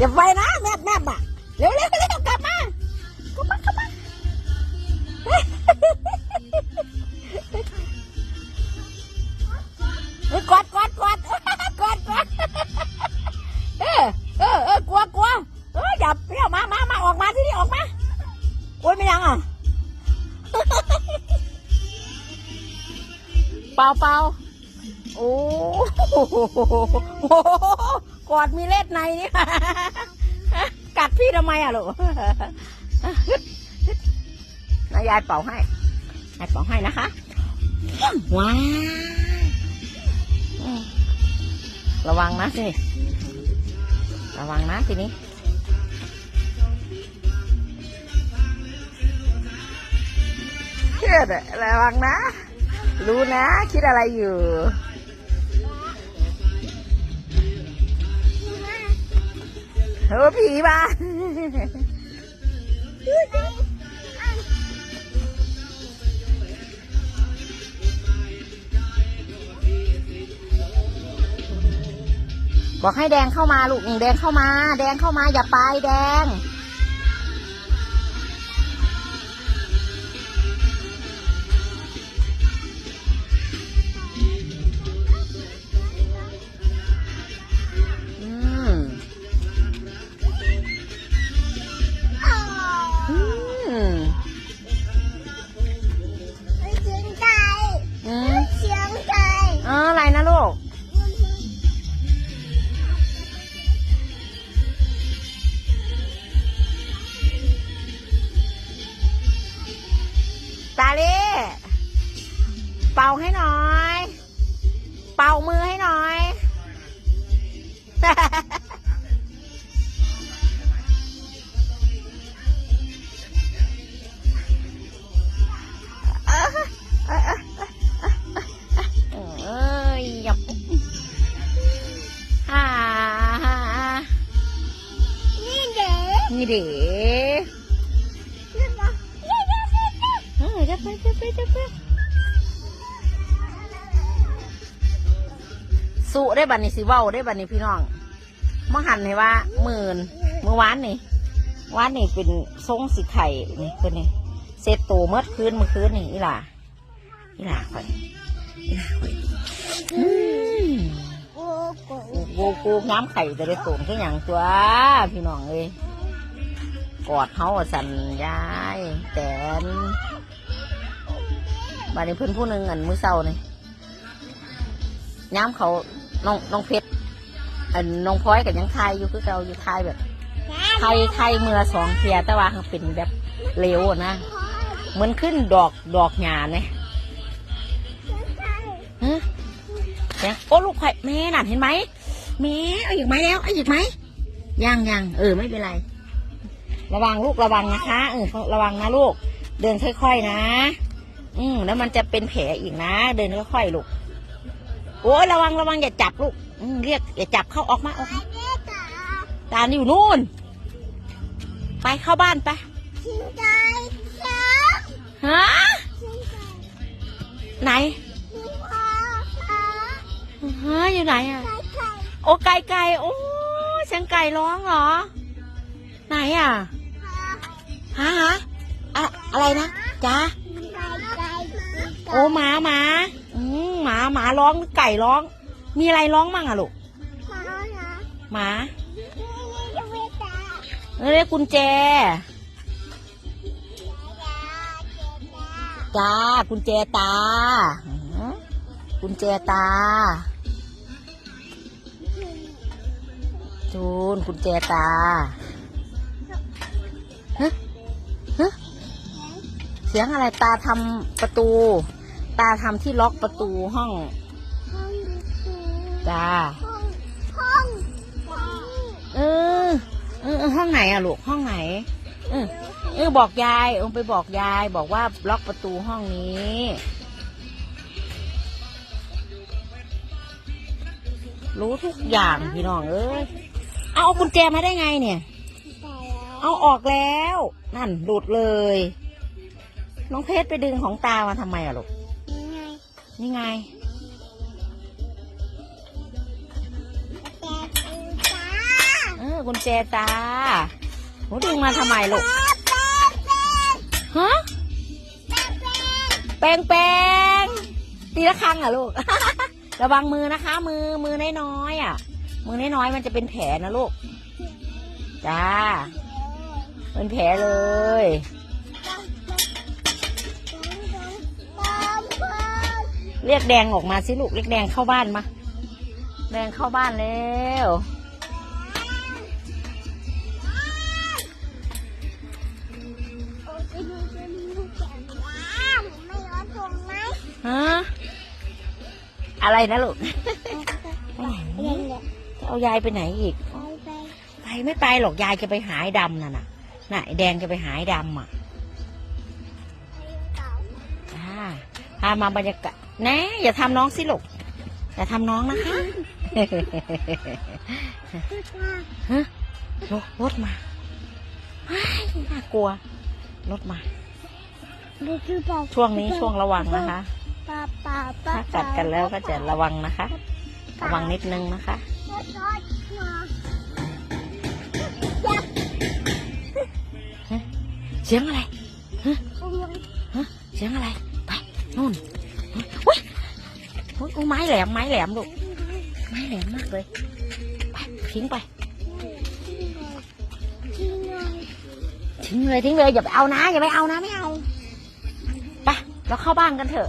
อย่าไปนะแมบแมบอะเร็วเร็วเร็วกลับมากลับมากลับมาเฮ้ยกอดกอดกอดกอดกอดเออเออเออกลัวกลัวเอออย่าเรียวมามามาออกมาที่นี่ออกมาโอ้ยไม่ยังอะเปล่าเปล่าโอ้โห กอดมีเล็ดในนี่ กัดพี่ทำไมอะลูกนายยายเป่าให้ยายเป่าให้นะคะ ว้าระวังนะสิระวังนะทีนี้เชื่อเถอะระวังนะ รู้นะ คิดอะไรอยู่ เออผีมาบอกให้แดงเข้ามาลูกแดงเข้ามา แดงเข้ามาอย่าไปแดงาให้หน่อย เป่ามือให้หน่อยเอ้ สู้ได้บัดนี้สิเว้าได้บัดนี้พี่น้องมหันให้ว่าหมื่นเมื่อวานนี่วานนี่เป็นทรงสีไข่นี่เป็นนี่เซตโตเมื่อคืนเมื่อคืนนี่อีหล่าอีหล่าข่อยอีหล่าข่อยอืมโอ้โกูกูน้ำไข่จะได้สูงขึ้นอย่างตัวพี่น้องเอ้ยกอดเขาสันยายแต่นบานนี้เพื่อนผู้หนึ่งอันมือเศร้านี่ย้ำเขา น้องน้องเพชรอันน้องพลอยกับยังไทยอยู่คือเก่าอยู่ไทยแบบไทยไทยมือละสองเทียแต่ว่าเขาเป็นแบบเร็วอะนะเหมือนขึ้นดอกดอกหยาเนี่ยฮะเนี่ยโอ้ลูกไข่แม่น่ะเห็นไหมแม่เอาอีกไหมแล้วเอาอีกไหมยังยังเออไม่เป็นไร ระวังลูกระวังนะคะเออระวังนะลูก เดินค่อยๆนะ อืมแล้วมันจะเป็นแผลอีกนะ เดินค่อยๆลูก โอ้ยระวังระวังอย่าจับลูกอืมเรียกอย่าจับเข้าออกมาออกมาแม่จ๋าตาอยู่นู่น ไปเข้าบ้านไปเสียงใจเสียงฮะเสียงใจไหนเสียงพ่อพ่อฮะอยู่ไหนอะไก่ไก่โอ้ไก่ไก่โอ้เสียงไก่ร้องเหรอ ไหนอะพ่อฮะฮะอะอะไรนะจ้าไก่ไก่โอ้หมาหมาอืม หมาหมาร้องไก่ร้อง มีอะไรร้องมั่งอะลูกพ่อนะหมานี่นี่เวตาเรียกกุญแจจ้าเจ๊จ้าจ้ากุญแจตาอืมกุญแจตาจูนกุญแจตาฮะฮะเสียงอะไรตาทำประตู ตาทำที่ล็อกประตูห้องห้องดูดูจ้าห้องห้องห้องเออเออเออห้องไหนอะลูกห้องไหน เออเออบอกยายเออไปบอกยาย บอกว่าล็อกประตูห้องนี้รู้ทุกอย่างพี่น้องเอ้ย เอาเอากุญแจมาได้ไงเนี่ยไปแล้วเอาออกแล้ว นั่นหลุดเลย น้องเพชรไปดึงของตามาทำไมอะลูกยังไง นี่ไงแต่ปูจ้าเออกุญแจจ้าหนูดึงมาทำไมลูกฮะแปงแปงตีละครั้งเหรอะลูก ระวังมือนะคะ มือมือน้อยๆอะ มือน้อยๆมันจะเป็นแผลนะลูก จ้า เป็นแผลเลย เรียกแดงออกมาสิลูกเรียกแดงเข้าบ้านมา แดงเข้าบ้านแล้วฮะอะไรนะลูกจะเอายายไปไหนอีก ไปไม่ไปหรอกยายจะไปหาไอ้ดำน่ะน่ะน่ะแดงจะไปหาไอ้ดำอะจ้าพามาบรรยากาศ แน่อย่าทำน้องสิลูกอย่าทำน้องนะคะฮะรถรถมาเฮ้ยน่ากลัว รถมา ช่วงนี้ช่วงระวังนะคะ ถ้ากัดกันแล้วก็จะระวังนะคะ ระวังนิดนึงนะคะเสียงอะไรเสียงอะไร ไปนู่นอุ้ยอุ้ยอุ้ยไม้ แหลมไม้แหลมลูกไม้แหลมมากเลยไปทิ้งไปทิ้งเลยทิ้งเลยอย่าไปเอานะอย่าไปเอานะไม่เอาไปเราเข้าบ้านกันเถอะ